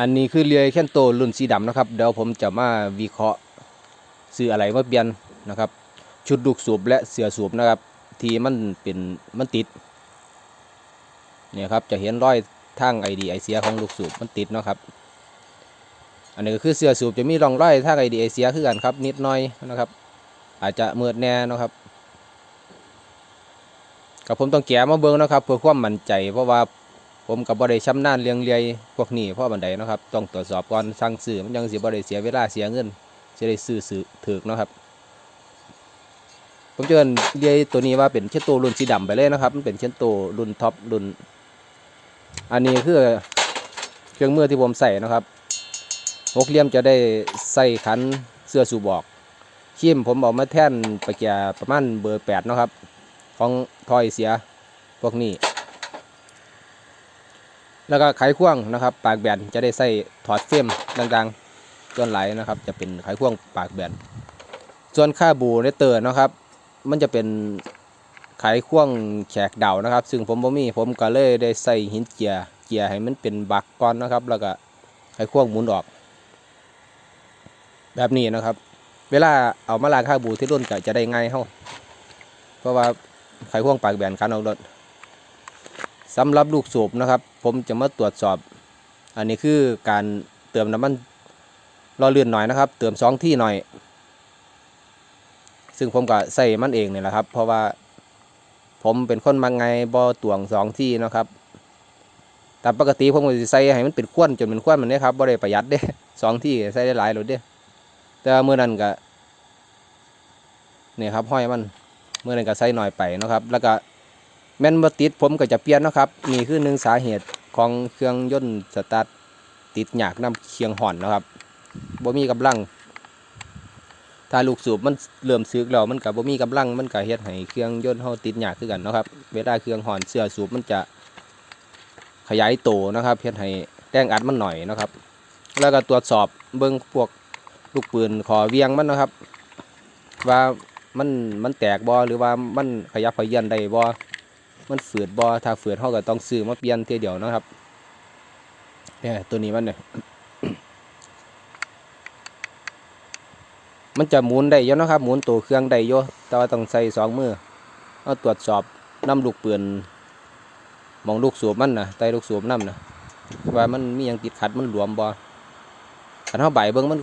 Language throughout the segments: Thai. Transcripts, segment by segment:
อันนี้คือเรือแค่นโตรุ่นสีดำนะครับ เดี๋ยวผมจะมาวิเคราะห์ซื้ออะไรมาเปลี่ยนนะครับ ชุดลูกสูบและเสือสูบนะครับ ที่มันเป็นมันติดเนี่ยครับจะเห็นรอยทางไอดีไอเสียของลูกสูบมันติดเนาะครับ อันนี้ก็คือเสือสูบจะมีร่องรอยทางไอดีไอเสียคือกันครับ นิดหน่อยนะครับ อาจจะเมือดแน่นะครับกับผมต้องแกะมาเบิ่งนะครับ เพื่อความมั่นใจเพราะว่า ผมกับบ่ได้ชำนาญเลี้ยงเลียพวกนี้เพราะบันไดนะครับต้องตรวจสอบก่อนสั่งซื้อมันยังสิบ่ได้เสียเวลาเสียเงินจะได้ซื้อซื้อถือนะครับ ผมเจอเรียตัวนี้ว่าเป็นเชนโตรุ่นสีดำไปเลยนะครับมันเป็นเชนโตรุ่นท็อปรุ่น อันนี้คือเครื่องมือที่ผมใส่นะครับหกเหลี่ยมจะได้ใส่ขันเสื้อสูบบอกขีมผมเอามาแท่นปะเกียประมาณเบอร์แปดนะครับ ของทอยเสียพวกนี้ แล้วก็ไขควงนะครับ ปากแบนจะได้ใส่ถอดเฟรมดังๆส่วนไหลนะครับ จะเป็นไขควงปากแบนส่วนค่าบูเนเตอร์นะครับ มันจะเป็นไขควงแขกเดานะครับ ซึ่งผมบ่มีผมก็เลยได้ใส่หินเจียเจียให้มันเป็นบักก่อนนะครับ แล้วก็ไขควงหมุนออก แบบนี้นะครับ เวลาเอามาลางค่าบูที่รุ่นก็จะได้ง่ายเฮาเพราะว่าไขควงปากแบนการเอารถ สำหรับลูกสูบนะครับ ผมจะมาตรวจสอบ อันนี้คือการเติมน้ำมันรอเลื่อนหน่อยนะครับ เติมสองที่หน่อย ซึ่งผมก็ใส่มันเองเนี่ยแหละครับ เพราะว่าผมเป็นคนมักไงบ่ตวงสองที่นะครับแต่ปกติผมก็สิใส่ให้มันเป็นขว้นจนเป็นขว้นมันนี่ครับบ่ได้ประหยัดเด้สองที่ใส่ได้หลายหลดเด้แต่ว่ามื่อนั้นก็เนี่ยครับห้อยมันเมื่อนั้นก็ใส่หน่อยไปนะครับ แล้วก็ แม่นบ่ติดผมก็จะเปลี่ยนนะครับนี่คือหนึ่งสาเหตุของเครื่องยนต์สตาร์ทติดหยากน้ำเคียงห่อนนะครับบ่มีกำลัง ถ้าลูกสูบมันเริ่มซึกแล้วมันกับบ่มีกำลังมันก็เฮ็ดให้เครื่องยนต์เฮาติดหยากคือกันนะครับ เวลาเครื่องห่อนเสื้อสูบมันจะขยายโตนะครับเฮ็ดให้แรงอัดมันหน่อยนะครับ แล้วก็ตรวจสอบเบิ่งพวกลูกปืนขอเวียงมันนะครับ ว่ามันมันแตกบ่หรือว่ามันขยับขยื่นได้บ่ มันฝืดบ่ถ้าฝืดเฮาก็ต้องซื้อมาเปลี่ยนเทียเดียวนะครับเนี่ยตัวนี้มันเนี่ยมันจะหมุนได้เยอะนะครับหมุนตัวเครื่องได้เยอะแต่ว่าต้องใส่สองมือเอาตรวจสอบน้ำลูกปืนมองลูกสูบมันนะไตลูกสูบน้ำนะว่ามันมียังติดขัดมันหลวมบ่ขันเท้าใบเบิ้งมัน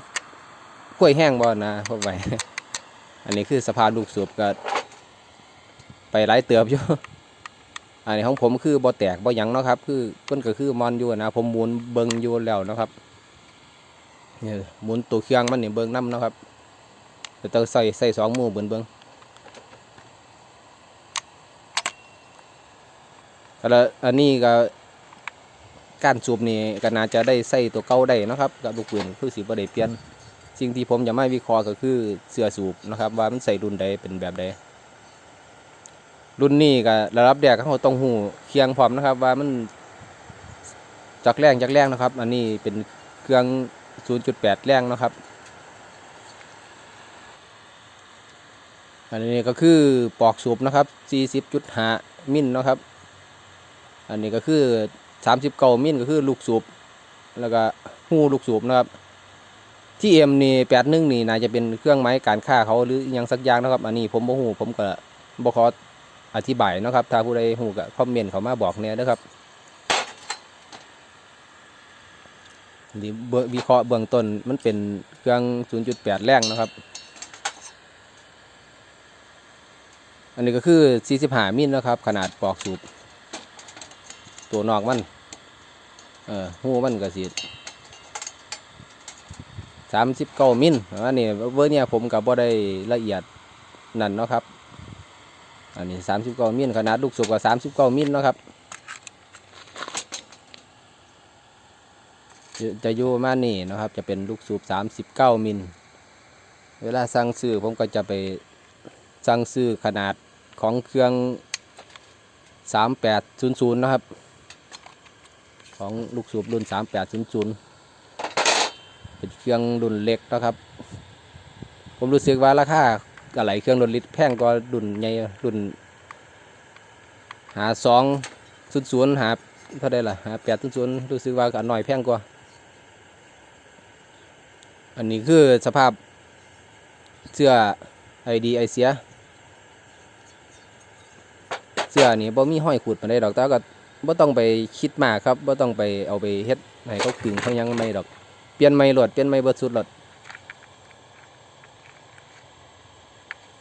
ค่อยแห้งบ่นะพวกใบอันนี้คือสภาพลูกสูบก็ไปหลายเติบอยู่ อันนี้ของผมคือบ่แตกบ่หยังเนาะครับ คือเพิ่นก็คือมอนอยู่นะผมหมุนเบิงอยู่แล้วนะครับเนี่ยหมุนตัวเครื่องมันนี่เบิงน้ำนะครับเดี๋ยวต้องใส่ใส่สองมือเบิงเบิงแล้วอันนี้ก็การสูบนี่ก็น่าจะได้ใส่ตัวเก่าได้นะครับกับลูกปืนคือสิบ่ได้เปลี่ยนสิ่งที่ผมจะไม่วิเคราะห์ก็คือเสื้อสูบนะครับ ว่ามันใส่รุ่นใดเป็นแบบใด รุ่นนี้ก็ระดับแดกเขาต้องหูเคียงพร้อมนะครับ ว่ามันจักแรงจักแรงนะครับ อันนี้เป็นเครื่อง 0.8 แรงนะครับ อันนี้ก็คือปอกสูบนะครับ 40.5 มิลเนะครับ อันนี้ก็คือ39มิลก็คือลูกสูบแล้วก็หูลูกสูบนะครับที่เอ็มนี่81นี่น่าจะเป็นเครื่องไม้การค้าเขาหรืออยังสักอย่างนะครับ อันนี้ผมบ่ฮู้ผมก็บ่ขอ อธิบายนะครับ ถ้าผู้ใดฮู้ก็คอมเมนต์เขามาบอกแหน่เด้อครับนี่เบิ่งวิเคราะห์เบื้องต้นมันเป็นเครื่อง 0.8 แรงนะครับ อันนี้ก็คือ 45มิลนะครับ ขนาดปลอกสูบ ตัวนอกมัน เออหูมันก็สิ39มิลอันนี้เวอร์เนี่ยผมกับบ่ได้ละเอียดนั่นเนาะครับ อันนี้39มิลขนาดลูกสูบก็39มิลเนาะครับจะอยู่มานี้นะครับ จะเป็นลูกสูบ39มิลเวลาสั่งซื้อผมก็จะไปสั่งซื้อขนาดของเครื่อง3800นะครับ ของลูกสูบรุ่น3800เป็นเครื่องรุ่นเล็กนะครับ ผมรู้สึกว่าราคา อะไรเครื่องรุ่นลิตรแพงกว่ารุ่นใหญ่รุ่นหา200หาเท่าไดล่ะหา800รู้สึกว่าก็หน่อยแพงกว่า อันนี้คือสภาพเสื้อไอดีไอเสีย เสื้อนี่บ่มีห้อยขูดปานใดดอกแต่ก็บ่ต้องไปคิดมากครับบ่ต้องไปเอาไปเฮ็ดให้เขาขึงเขายังไม่ดอก เปลี่ยนใหม่โลดเปลี่ยนใหม่เบิดสุดโลด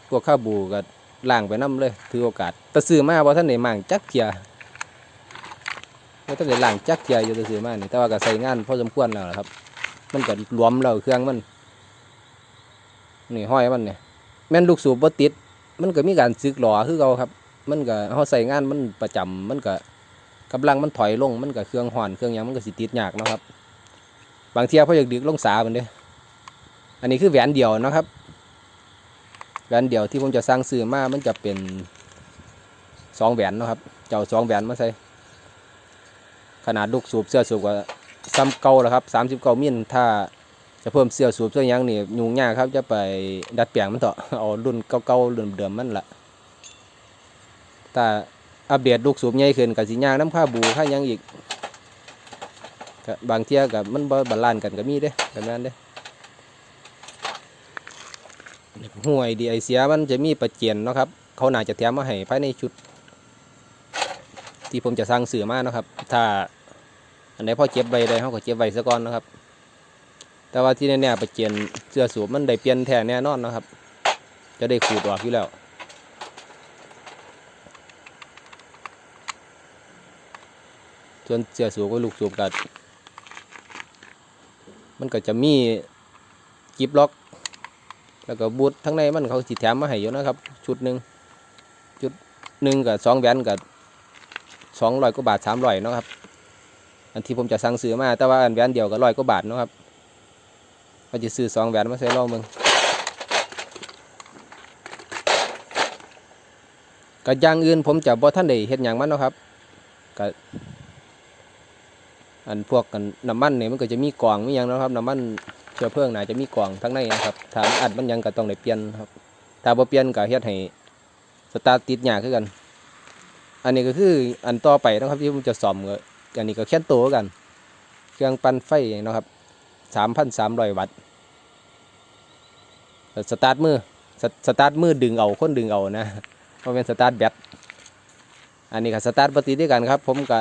พวกข้าวบูก็ล้างไปนํเลย ถือโอกาสต่ซื้อมาบ่ทันได้มั่งจักเที่ยบ่ทันได้ล้างจักเทียอยู่ต่ซื้อมานี่แต่ว่าก็ใช้งานพอสมควรแล้วล่ะครับ มันก็รวมแล้วเครื่องมันนี่ห้อยมันเนี่ยแม่นลูกสูบบ่ติด มันก็มีการซึกหล่อคือเก่าครับ มันก็เฮาใส่งานมันประจำมันก็กำลังมันถอยลงมันก็เครื่องห่อนเครื่องยังมันก็สิติดยากนะครับ บางเทียพออยากดึกลงสาเหมันเด้อันนี้คือแหวนเดียวนะครับ แหวนเดียวที่ผมจะสร้างซื้อมามันจะเป็นสองแหวนนะครับ เจ้าสองแหวนมาใส่ขนาดลูกสูบเสื้อสูบก็ซ้ำเก่าแล้วครับสามสิบเก้ามิลถ้าจะเพิ่มเสื้อสูบเสื้อยังนี่ยุ่งยากครับจะไปดัดแปลงมันต่อเอารุ่นเก่าๆรุ่นเดิมมันละถ้าอัปเดตลูกสูบใหญ่ขึ้นกับสิยากน้ำค่าบูค่ายังอีกบางเที่ยกับมันบ่บาลานกันก็มีเด้แบบนั้นเด้นี่ก็ ห่วยดีไอเสียมันจะมีประเจียนเนาะครับ เขาน่าจะแถมมาให้ภายในชุด ที่ผมจะสร้างเสือมานะครับ ถ้าอันไหนพ่อเก็บไว้ได้เขาก็เก็บไว้ซะก่อนนะครับ แต่ว่าที่แน่ๆประเจียนเสื้อสูบมันได้เปลี่ยนแท้แน่นอนนะครับ จะได้ขูดออกอยู่แล้วส่วนเสื้อสูบกับลูกสูบกัด มันก็จะมีกิบล็อก แล้วก็บูททั้งในมันเขาสิแถมมาให้อยู่นะครับชุดหนึ่งชุดหนึ่งกับสองแหวนกับสองร้อยกว่าบาทสามร้อยนะครับอันที่ผมจะสั่งซื้อมาแต่ว่าอันแหวนเดียวก็ร้อยกว่าบาทนะครับก็จะซื้อสองแหวนมาใส่รอมึงก็อย่างอื่นผมจะบ่ท่านได้เฮ็ดหยังมันนะครับก็อันพวกกันน้ำมันเนี่ยมันก็จะมีกล่องมีหยังนะครับน้ำมัน เชื้อเพลิงน่าจะมีกล่องทั้งในนะครับถ้ามันอัดมันยังก็ต้องได้เปลี่ยนครับถ้าบ่เปลี่ยนก็เฮ็ดให้สตาร์ทติดยากคือกัน อันนี้ก็คืออันต่อไปนะครับที่ผมจะซ่อมก็อันนี้ก็แค่นโตวกัน เครื่องปั่นไฟนะครับสามพันสามร้อยวัตต์สตาร์ทมือสตสตาร์ทมือดึงเอาคนดึงเอานะเพราะเป็นสตาร์ทแบตอันนี้ก็สตาร์ทปฏิด้วยกันครับ ผมก็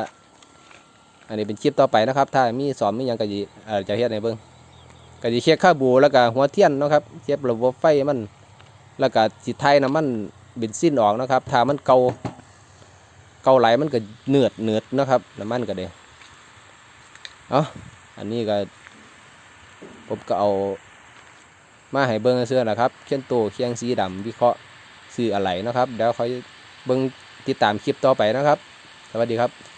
อันนี้เป็นคลิปต่อไปนะครับ ถ้ามีสอนมียังก็จะเอ่อจะเฮ็ดในเบิ่ง ก็จะเช็คค่าบูแล้วก็หัวเทียนเนาะครับเช็คระบบไฟมัน แล้วก็สิไทยน้ำมันเบนซินออกนะครับถ้ามันเก่าเก่าไหลมันก็เนือดเนือดนะครับน้ำมันก็เด้เอาอันนี้ก็ผมก็เอามาให้เบิ้งเสื้อนะครับเขียนโตเคียงสีดำวิเคราะห์ซื้ออะไรนะครับเดี๋ยวเขาเบิ้งติดตามคลิปต่อไปนะครับ สวัสดีครับ